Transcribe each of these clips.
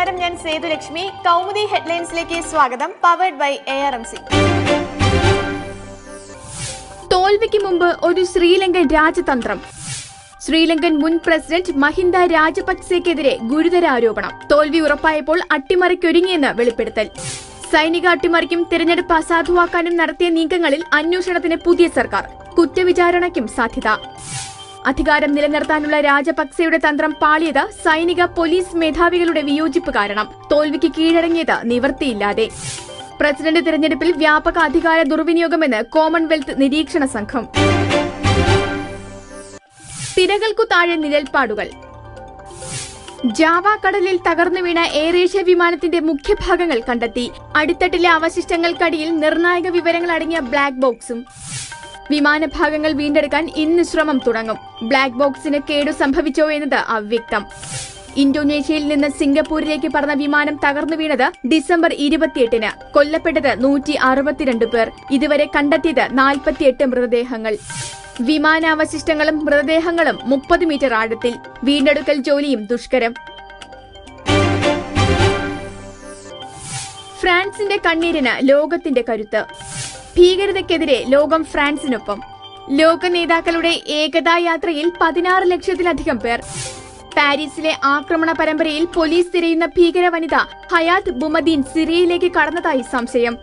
നമസ്കാരം ഞാൻ സേതുലക്ഷ്മി കൗമുദി ഹെഡ്ലൈൻസിലേക്ക് സ്വാഗതം. Powered by A R M C തോൽവിക്ക് മുമ്പ് ഒരു ശ്രീലങ്കൻ രാജതന്ത്രം. ശ്രീലങ്കൻ മുൻ പ്രസിഡന്റ് മഹിന്ദ രാജപക്സെക്കെതിരെ ഗുരുതര ആരോപണം. തോൽവി ഉറപ്പായപ്പോൾ അട്ടിമറിക്കൊരുങ്ങിയെന്ന് വെളിപ്പെടുത്തൽ. സൈനിക അട്ടിമറിക്കും തിരഞ്ഞെടുപ്പ് അസാധുവാക്കാനും നടത്തിയ നീക്കങ്ങളിൽ അന്വേഷണത്തിന് പുതിയ സർക്കാർ. കുറ്റവിചാരണയ്ക്കും സാധ്യത. അധികാരം നിലനിർത്താനുള്ള രാജപക്സെയുടെ തന്ത്രം പാളിയത് സൈനിക പോലീസ് മേധാവികളുടെ വിയോജിപ്പ് കാരണം. തോൽവിക്ക് കീഴടങ്ങിയത് നിവൃത്തിയില്ലാതെ പ്രസിഡന്റ് തിരഞ്ഞെടുപ്പിൽ വ്യാപക അധികാര ദുർവിനിയോഗമെന്ന് കോമൺവെൽത്ത് നിരീക്ഷണ സംഘം. തിരകൾക്കു താഴെ നിഴൽപ്പാടുകൾ. ജാവ കടലിൽ തകർന്നു വീണ ഏഷ്യ വിമാനത്തിന്റെ മുഖ്യഭാഗങ്ങൾ കണ്ടെത്തി. അടിത്തട്ടിലെ അവശിഷ്ടങ്ങൾക്കടിയിൽ നിർണായക വിവരങ്ങൾ അടങ്ങിയ ബ്ലാക്ക് ബോക്സും. വിമാനഭാഗങ്ങൾ വീണ്ടെടുക്കാൻ ഇന്ന് ശ്രമം തുടങ്ങും. ബ്ലാക്ക് ബോക്സിന് കേടു സംഭവിച്ചോ എന്നത് അവ്യക്തം. ഇന്തോനേഷ്യയിൽ നിന്ന് സിംഗപ്പൂരിലേക്ക് പറന്ന വിമാനം തകർന്നു വീണത് ഡിസംബർ ഇരുപത്തിയെട്ടിന്. കൊല്ലപ്പെട്ടത് നൂറ്റി അറുപത്തിരണ്ട് പേർ. ഇതുവരെ കണ്ടെത്തിയത് നാൽപ്പത്തിയെട്ട് മൃതദേഹങ്ങൾ. വിമാനാവശിഷ്ടങ്ങളും മൃതദേഹങ്ങളും മുപ്പത് മീറ്റർ ആഴത്തിൽ. വീണ്ടെടുക്കൽ ജോലിയും ദുഷ്കരം. ഫ്രാൻസിന്റെ കണ്ണീരിന് ലോകത്തിന്റെ കരുത്ത്. ഭീകരതയ്ക്കെതിരെ ലോകം ഫ്രാൻസിനൊപ്പം. ലോക നേതാക്കളുടെ ഏകതാ യാത്രയിൽ പതിനാറ് ലക്ഷത്തിലധികം പേർ. പാരീസിലെ ആക്രമണ പരമ്പരയിൽ പോലീസ് തിരയുന്ന ഭീകര വനിത ഹയാത്ത് ബുമദീൻ സിറിയയിലേക്ക് കടന്നതായി സംശയം.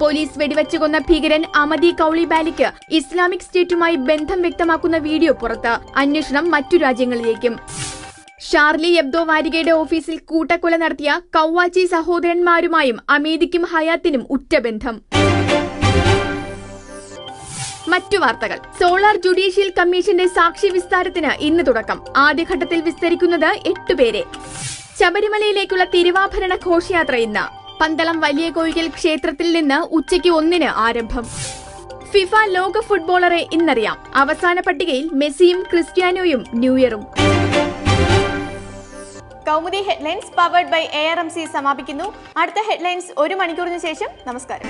പോലീസ് വെടിവെച്ചു കൊന്ന ഭീകരൻ അമദി കൌളിബാലിക്ക് ഇസ്ലാമിക് സ്റ്റേറ്റുമായി ബന്ധം വ്യക്തമാക്കുന്ന വീഡിയോ പുറത്ത്. അന്വേഷണം മറ്റു രാജ്യങ്ങളിലേക്കും. ഷാർലി എബ്ദോ വാരികയുടെ ഓഫീസിൽ കൂട്ടക്കൊല നടത്തിയ കൌവാച്ചി സഹോദരന്മാരുമായും അമേദിക്കും ഹയാത്തിനും ഉറ്റ ബന്ധം. മറ്റു വാർത്തകൾ. സോളാർ ജുഡീഷ്യൽ കമ്മീഷന്റെ സാക്ഷി വിസ്താരത്തിന് ഇന്ന് തുടക്കം. ആദ്യഘട്ടത്തിൽ വിസ്തരിക്കുന്നത് എട്ടുപേരെ ശബരിമലയിലേക്കുള്ള തിരുവാഭരണ ഘോഷയാത്ര ഇന്ന്. പന്തളം വലിയ കോയിക്കൽ ക്ഷേത്രത്തിൽ നിന്ന് ഉച്ചയ്ക്ക് ഒന്നിന് ആരംഭം. ഫിഫ ലോക ഫുട്ബോളറെ ഇന്നറിയാം. അവസാന പട്ടികയിൽ മെസ്സിയും ക്രിസ്ത്യാനോയും ന്യൂഇയറും Kaumudi headlines powered by A R M C സമാപിക്കുന്നു. അടുത്ത ഹെഡ്ലൈൻസ് ഒരു മണിക്കൂറിന് ശേഷം നമസ്കാരം.